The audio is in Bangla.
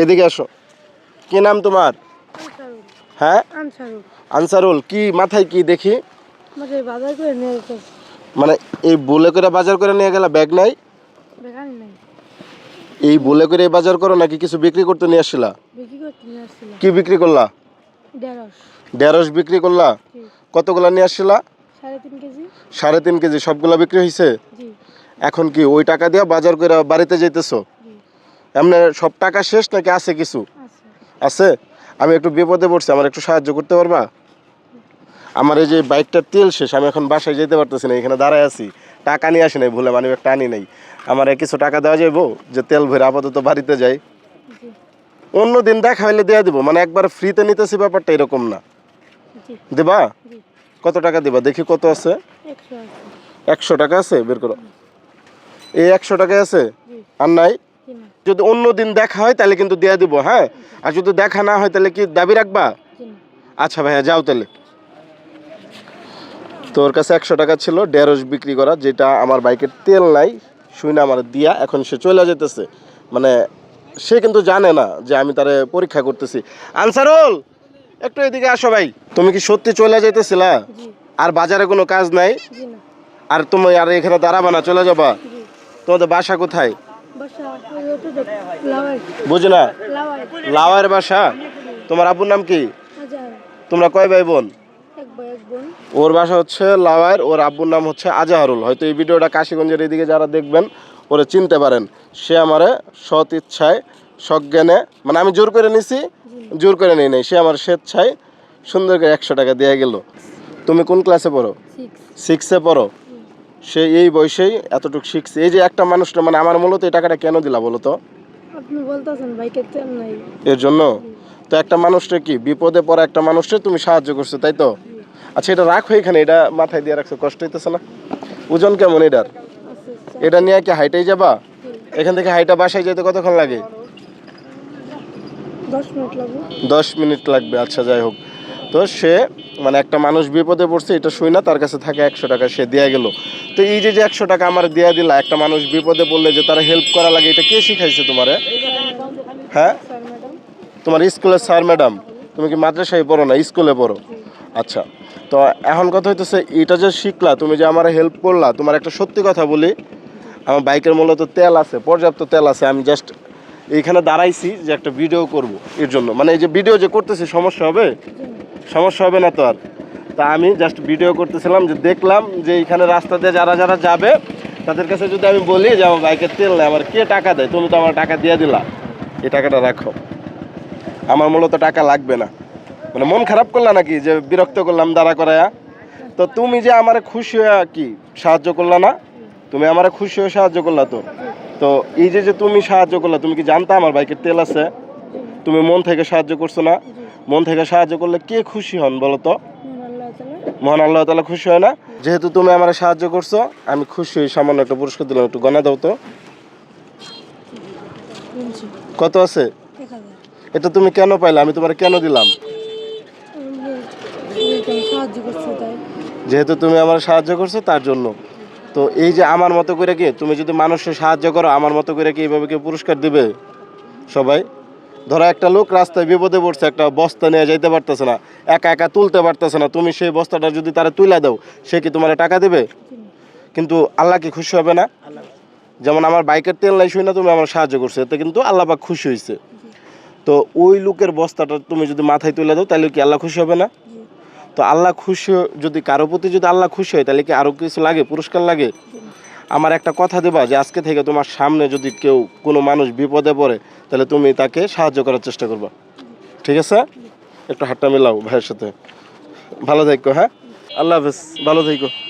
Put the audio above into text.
এদিকে আসো। কি নাম তোমার? হ্যাঁ? আনসারুল। কি মাথায় কি দেখি? মানে এই বলে করে বাজার করে নিয়ে গেলা ব্যাগ নাই? এই বলে করে বাজার করো নাকি কিছু বিক্রি করতে নিয়ে আসছিলা? কি বিক্রি করলা? ঢেঁড়স। বিক্রি করলা? কতগুলা নিয়ে আসছিলা? সাড়ে তিন কেজি। সবগুলা বিক্রি হয়েছে এখন কি ওই টাকা দিয়ে বাজার করে বাড়িতে যাইতেছো? এমনি সব টাকা শেষ নাকি আছে কিছু? আছে। আমি একটু বিপদে পড়ছি আমার একটু সাহায্য করতে পারবা? আমার এই যে বাইকটার তেল শেষ আমি এখন বাসায় যেতে পারতেছি না এখানে দাঁড়ায় আছি। টাকা নিয়ে আসি নাই ভুলে মানে একটা আনি নাই। আমার কিছু টাকা দেওয়া যাইবো? যে তেল ভরে আপাতত বাড়িতে যাই। অন্য দিন দেখা হইলে দেওয়া দিব মানে একবার ফ্রিতে নিতেছি ব্যাপারটা এরকম না। দিবা? কত টাকা দিবা? দেখি কত আছে। একশো টাকা আছে? বের করো। এই একশো টাকা আছে? আর নাই? যদি অন্য দিন দেখা হয় তাহলে কিন্তু দিয়ে দিব হ্যাঁ? আর যদি দেখা না হয় তাহলে কি দাবি রাখবা? আচ্ছা ভাইয়া যাও তাহলে। তোর কাছে একশো টাকা ছিল ঢেঁড়স বিক্রি করা যেটা আমার বাইকের তেল নাই শুই না আমার দিয়া এখন সে চলে যেতেছে মানে সে কিন্তু জানে না যে আমি তারে পরীক্ষা করতেছি। আনসারুল একটু এদিকে আসো ভাই। তুমি কি সত্যি চলে যেতেছিলা আর বাজারে কোনো কাজ নাই? আর তুমি আর এখানে দাঁড়াবা না চলে যাবা? তোমাদের বাসা কোথায়? বাসা ওই ওটা দেখ লাওয়াই। বুঝি না লাওয়ার বাসা? তোমার আব্বুর নাম কি? তোমরা কয় ভাই বোন? ওর বাসা হচ্ছে লাওয়ার ওর আব্বুর নাম হচ্ছে আজাহারুল। হয়তো এই ভিডিওটা কাশীগঞ্জের এদিকে যারা দেখবেন ওরা চিনতে পারেন। সে আমারে সৎ ইচ্ছায় সজ্ঞানে মানে আমি জোর করে নিছি জোর করে নিই নাই। সে আমার স্বেচ্ছায় সুন্দর করে একশো টাকা দেওয়া গেল। তুমি কোন ক্লাসে পড়ো? সিক্সে পড়ো? সে এই বয়সেই এতটুকু শিখছে। এই যে একটা মানুষটা মানে আমার মূলত এই টাকাটা কেন দিলা বলো তো? আপনি বলতেছেন বাইকের তেল নাই। এর জন্য? তো একটা মানুষটা কি বিপদে পড়া একটা মানুষটা তুমি সাহায্য করছ তাই তো? আচ্ছা এটা রাখো এখানে এটা মাথায় দিয়ে রাখছো কষ্ট হইতেছে না। ওজন কেমন এটার? এটা নিয়ে কি হাইটাই যাবা? এখান থেকে হাইটা বাসায় যেতে কতক্ষণ লাগে? দশ মিনিট লাগবে। দশ মিনিট লাগবে আচ্ছা যাই হোক। তো সে মানে একটা মানুষ বিপদে পড়ছে এটা শুই না তার কাছে থাকে একশো টাকা সে দেয়া গেল। তো এই যে যে একশো টাকা আমার দেয়া দিলা, একটা মানুষ বিপদে বললে যে তারা হেল্প করা লাগে, এটা কে শিখাইছে তোমারে? হ্যাঁ? তোমার স্কুলের স্যার ম্যাডাম তুমি কি মাদ্রাসায় পড়ো না, স্কুলে পড়ো? আচ্ছা তো এখন কথা হইতেছে, এটা যে শিখলা, তুমি যে আমার হেল্প করলা, তোমার একটা সত্যি কথা বলি, আমার বাইকের মূলত তেল আছে, পর্যাপ্ত তেল আছে, আমি জাস্ট এইখানে দাঁড়াইছি যে একটা ভিডিও করব, এর জন্য। মানে এই যে ভিডিও যে করতেছি, সমস্যা হবে? সমস্যা হবে না তো আর? তা আমি জাস্ট ভিডিও করতেছিলাম যে দেখলাম যে এইখানে রাস্তা দিয়ে যারা যারা যাবে, তাদের কাছে যদি আমি বলি যে আমার বাইকের তেল নেই, আমার কে টাকা দেয়? তুমি তো আমার টাকা দিয়ে দিলা। এই টাকাটা রাখো। আমার মূলত টাকা লাগবে না। মানে মন খারাপ করলা নাকি? যে বিরক্ত করলাম দাঁড়া করায়া। তো তুমি যে আমার খুশি হয়ে কি সাহায্য করলা না? তুমি আমার খুশি হয়ে সাহায্য করলা তো? তো এই যে যে তুমি সাহায্য করলা, তুমি কি জানতা আমার বাইকের তেল আছে? তুমি মন থেকে সাহায্য করছ না? মন থেকে সাহায্য করলে কে খুশি হন বলো তো? মহান আল্লাহ তালা খুশি হয় না। যেহেতু তুমি আমার সাহায্য করছ, আমি খুশি হই, সামান্য একটা পুরস্কার দিলাম, একটু গনা দাও তো। কত আছে? এটা তুমি কেন পাইলে? আমি তোমার কেন দিলাম? যেহেতু তুমি আমার সাহায্য করছ, তার জন্য। তো এই যে আমার মতো করে কি, তুমি যদি মানুষের সাহায্য করো, আমার মতো করে কি এইভাবে কি পুরস্কার দিবে? সবাই? ধরো একটা লোক রাস্তায় বিপদে পড়ছে, একটা বস্তা নিয়ে যাইতে পারতেছে না, একা একা তুলতে পারতেছে না, তুমি সেই বস্তাটা যদি তারা তুলে দাও, সে কি তোমার টাকা দেবে? কিন্তু আল্লাহ কি খুশি হবে না? যেমন আমার বাইকের তেল নাই শুই না তুমি আমার সাহায্য করছ, এতে কিন্তু আল্লাহ পাক খুশি হয়েছে তো ওই লোকের বস্তাটা তুমি যদি মাথায় তুলে দাও তাহলে কি আল্লাহ খুশি হবে না? তো আল্লাহ খুশি, যদি কারও প্রতি যদি আল্লাহ খুশি হয় তাহলে কি আরও কিছু লাগে, পুরস্কার লাগে? আমার একটা কথা দেবা যে আজকে থেকে তোমার সামনে যদি কেউ কোনো মানুষ বিপদে পড়ে, তাহলে তুমি তাকে সাহায্য করার চেষ্টা করবা। ঠিক আছে? একটু হাতটা মিলাও ভাইয়ের সাথে। ভালো থাকো হ্যাঁ? আল্লাহ হাফেজ। ভালো থাকো।